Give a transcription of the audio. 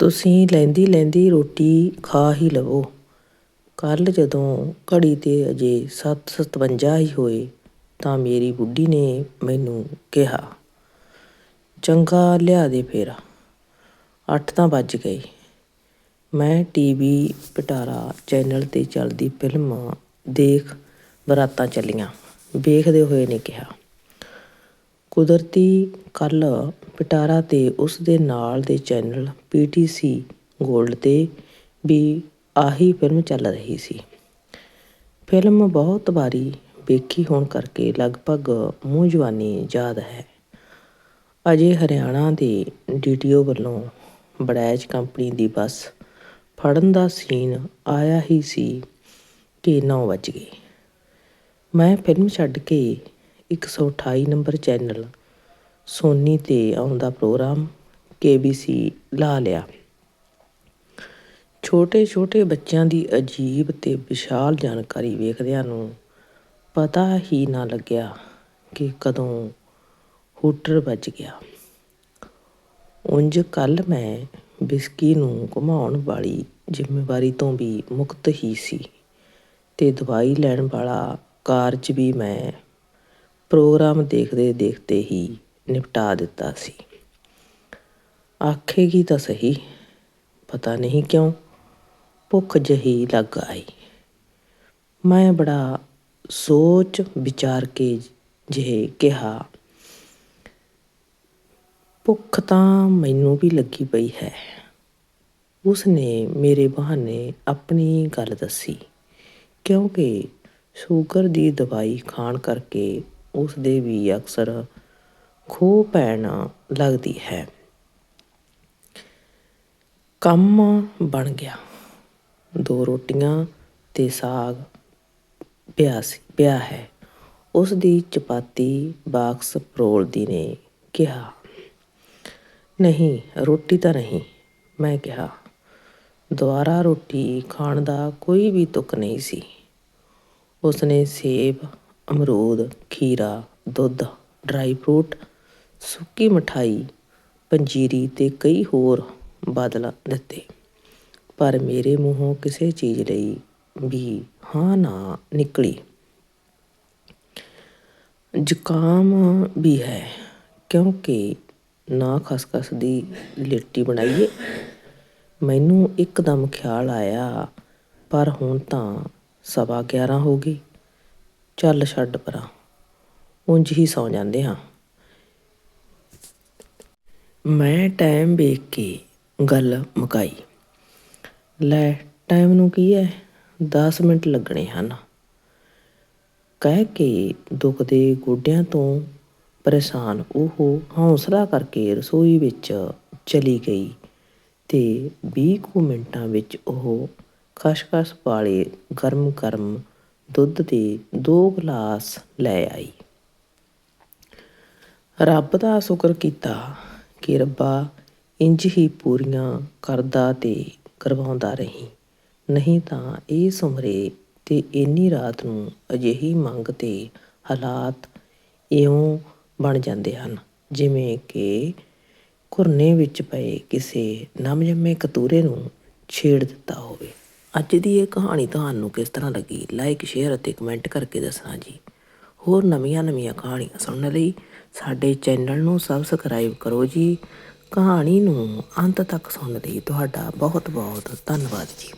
ਤੁਸੀਂ ਲੈਂਦੀ ਲੈਂਦੀ ਰੋਟੀ ਖਾ ਹੀ ਲਵੋ। ਕੱਲ੍ਹ ਜਦੋਂ ਘੜੀ ਤੇ ਅਜੇ 7:57 ਹੀ ਹੋਏ ਤਾਂ ਮੇਰੀ ਬੁੱਢੀ ਨੇ ਮੈਨੂੰ ਕਿਹਾ, ਚੰਗਾ ਲਿਆ ਦੇ ਫੇਰ। ਅੱਠ ਤਾਂ ਵੱਜ ਗਏ। ਮੈਂ ਟੀਵੀ ਪਿਟਾਰਾ ਚੈਨਲ ਤੇ ਚੱਲਦੀ ਫਿਲਮ ਦੇਖ ਬਰਾਤਾਂ ਚੱਲੀਆਂ। ਵੇਖਦੇ ਹੋਏ ਨੇ ਕਿਹਾ ਕੁਦਰਤੀ ਕੱਲ੍ਹ ਪਿਟਾਰਾ ਅਤੇ ਉਸ ਦੇ ਨਾਲ ਦੇ ਚੈਨਲ ਪੀਟੀਸੀ ਗੋਲਡ ਤੇ ਵੀ ਆਹੀ ਫਿਲਮ ਚੱਲ ਰਹੀ ਸੀ। ਫਿਲਮ ਬਹੁਤ ਵਾਰੀ ਵੇਖੀ ਹੋਣ ਕਰਕੇ ਲਗਭਗ ਮੂੰਹ ਜਵਾਨੀ ਯਾਦ ਹੈ। ਅਜੇ ਹਰਿਆਣਾ ਦੇ ਡੀਟੀਓ ਵੱਲੋਂ ਬੜੈਚ ਕੰਪਨੀ ਦੀ ਬੱਸ ਫੜਨ ਦਾ ਸੀਨ ਆਇਆ ਹੀ ਸੀ ਕਿ 9 ਵੱਜ ਗਏ। ਮੈਂ ਫਿਲਮ ਛੱਡ ਕੇ 128 ਨੰਬਰ ਚੈਨਲ ਸੋਨੀ ਤੇ ਆਉਂਦਾ ਪ੍ਰੋਗਰਾਮ ਕੇ ਬੀ ਸੀ ਲਾ ਲਿਆ। ਛੋਟੇ ਛੋਟੇ ਬੱਚਿਆਂ ਦੀ ਅਜੀਬ ਤੇ ਵਿਸ਼ਾਲ ਜਾਣਕਾਰੀ ਵੇਖਦਿਆਂ ਨੂੰ ਪਤਾ ਹੀ ਨਾ ਲੱਗਿਆ ਕਿ ਕਦੋਂ ਹੂਟਰ ਵੱਜ ਗਿਆ। ਉਂਝ ਕੱਲ ਮੈਂ ਬਿਸਕੀ ਨੂੰ ਘੁਮਾਉਣ ਵਾਲੀ ਜ਼ਿੰਮੇਵਾਰੀ ਤੋਂ ਵੀ ਮੁਕਤ ਹੀ ਸੀ ਤੇ ਦਵਾਈ ਲੈਣ ਵਾਲਾ ਕਾਰਜ ਵੀ ਮੈਂ ਪ੍ਰੋਗਰਾਮ ਦੇਖਦੇ ਦੇਖਦੇ ਹੀ ਨਿਪਟਾ ਦਿੱਤਾ ਸੀ। ਆਖੇਗੀ ਤਾਂ ਸਹੀ, ਪਤਾ ਨਹੀਂ ਕਿਉਂ ਭੁੱਖ ਜਹੀ ਲੱਗ ਆਈ। ਮੈਂ ਬੜਾ ਸੋਚ ਵਿਚਾਰ ਕੇ ਜਿਹੇ ਕਿਹਾ, ਭੁੱਖ ਤਾਂ ਮੈਨੂੰ ਵੀ ਲੱਗੀ ਪਈ ਹੈ। ਉਸ ਨੇ ਮੇਰੇ ਬਹਾਨੇ ਆਪਣੀ ਗੱਲ ਦੱਸੀ, ਕਿਉਂਕਿ ਸ਼ੂਗਰ ਦੀ ਦਵਾਈ ਖਾਣ ਕਰਕੇ ਉਸ ਦੇ ਵੀ ਅਕਸਰ ਖੋਹ ਪੈਣ ਲੱਗਦੀ ਹੈ। ਕੰਮ ਬਣ ਗਿਆ। ਦੋ ਰੋਟੀਆਂ ਤੇ ਸਾਗ ਪਿਆ ਸੀ, ਪਿਆ ਹੈ। ਉਸ ਦੀ ਚਪਾਤੀ ਬਾਕਸ ਪਰੋਲਦੀ ਨੇ ਕਿਹਾ, ਨਹੀਂ, ਰੋਟੀ ਤਾਂ ਨਹੀਂ। ਮੈਂ ਕਿਹਾ, ਦੁਬਾਰਾ ਰੋਟੀ ਖਾਣ ਦਾ ਕੋਈ ਵੀ ਤੁਕ ਨਹੀਂ ਸੀ। ਉਸਨੇ ਸੇਬ ਅਮਰੂਦ, ਖੀਰਾ, ਦੁੱਧ ਡਰਾਈ ਫਰੂਟ ਸੁੱਕੀ ਮਿਠਾਈ, ਪੰਜੀਰੀ ਅਤੇ ਕਈ ਹੋਰ ਬਦਲ ਦਿੱਤੇ। ਪਰ ਮੇਰੇ ਮੂੰਹੋਂ ਕਿਸੇ ਚੀਜ਼ ਲਈ ਵੀ ਹਾਂ ਨਾ ਨਿਕਲੀ। ਜ਼ੁਕਾਮ ਵੀ ਹੈ, ਕਿਉਂਕਿ ਨਾ ਖਸਖਸ ਦੀ ਲਿੱਟੀ ਬਣਾਈਏ। ਮੈਨੂੰ ਇੱਕਦਮ ਖਿਆਲ ਆਇਆ, ਪਰ ਹੁਣ ਤਾਂ ਸਵਾ 11 ਹੋ ਗਈ ਚੱਲ ਛੱਡ ਪਰਾਂ। ਉਂਝ ਹੀ ਸੌ ਜਾਂਦੇ ਹਾਂ। ਮੈਂ ਟਾਈਮ ਵੇਖ ਕੇ ਗੱਲ ਮੁਕਾਈ। ਲੈ ਟਾਈਮ ਨੂੰ ਕੀ ਹੈ 10 ਮਿੰਟ ਲੱਗਣੇ ਹਨ। ਕਹਿ ਕੇ ਦੁੱਖ ਦੇ ਗੋਡਿਆਂ ਤੋਂ ਪਰੇਸ਼ਾਨ ਉਹ ਹੌਸਲਾ ਕਰਕੇ ਰਸੋਈ ਵਿੱਚ ਚਲੀ ਗਈ ਤੇ 20 ਕੁ ਮਿੰਟਾਂ ਵਿੱਚ ਉਹ ਖਸਖਸ ਵਾਲੇ ਗਰਮ ਗਰਮ ਦੁੱਧ ਦੇ ਦੋ ਗਲਾਸ ਲੈ ਆਈ। ਰੱਬ ਦਾ ਸ਼ੁਕਰ ਕੀਤਾ ਕਿ ਰੱਬਾ ਇੰਜ ਹੀ ਪੂਰੀਆਂ ਕਰਦਾ ਤੇ ਕਰਵਾਉਂਦਾ ਰਹੀ। ਨਹੀਂ ਤਾਂ ਇਹ ਸੁਮਰੇ ਤੇ ਇੰਨੀ ਰਾਤ ਨੂੰ ਅਜਿਹੀ ਮੰਗ ਤੇ ਹਾਲਾਤ ਇਉਂ ਬਣ ਜਾਂਦੇ ਹਨ, ਜਿਵੇਂ ਕਿ ਘੁਰਨੇ ਵਿੱਚ ਪਏ ਕਿਸੇ ਨਵਜੰਮੇ ਕਤੂਰੇ ਨੂੰ ਛੇੜ ਦਿੱਤਾ ਹੋਵੇ। ਅੱਜ ਦੀ ਇਹ ਕਹਾਣੀ ਤੁਹਾਨੂੰ ਕਿਸ ਤਰ੍ਹਾਂ ਲੱਗੀ? ਲਾਈਕ ਸ਼ੇਅਰ ਅਤੇ ਕਮੈਂਟ ਕਰਕੇ ਦੱਸਣਾ ਜੀ। ਹੋਰ ਨਵੀਆਂ ਨਵੀਆਂ ਕਹਾਣੀਆਂ ਸੁਣਨ ਲਈ ਸਾਡੇ ਚੈਨਲ ਨੂੰ ਸਬਸਕ੍ਰਾਈਬ ਕਰੋ ਜੀ। ਕਹਾਣੀ ਨੂੰ ਅੰਤ ਤੱਕ ਸੁਣਨ ਲਈ ਤੁਹਾਡਾ ਬਹੁਤ ਬਹੁਤ ਧੰਨਵਾਦ ਜੀ।